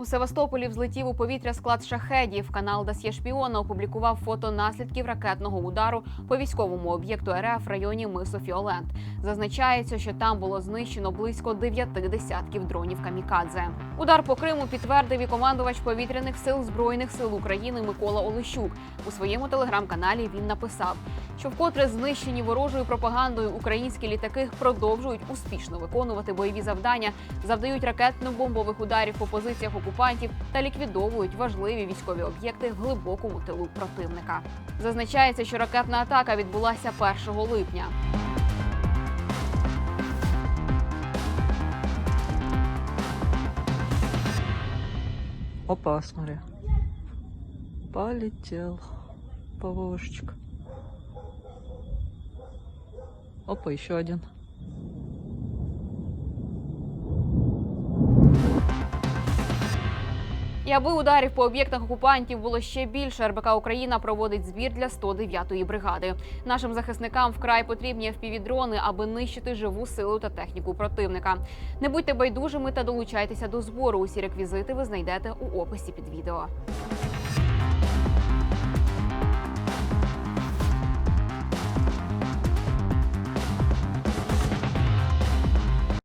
У Севастополі взлетів у повітря склад шахедів. Канал Дасьє Шпіона опублікував фото наслідків ракетного удару по військовому об'єкту РФ в районі мису Фіолент. Зазначається, що там було знищено близько дев'яти десятків дронів камікадзе. Удар по Криму підтвердив і командувач повітряних сил збройних сил України Микола Олещук. У своєму телеграм-каналі він написав, що вкотре знищені ворожою пропагандою українські літаки продовжують успішно виконувати бойові завдання, завдають ракетно-бомбових ударів по позиціях окупантів та ліквідовують важливі військові об'єкти в глибокому тилу противника. Зазначається, що ракетна атака відбулася 1 липня. Опа, смотри. Полетел ПВОшечка. Опа, еще один. І аби ударів по об'єктах окупантів було ще більше, РБК Україна проводить збір для 109-ї бригади. Нашим захисникам вкрай потрібні впівдрони, аби нищити живу силу та техніку противника. Не будьте байдужими та долучайтеся до збору. Усі реквізити ви знайдете у описі під відео.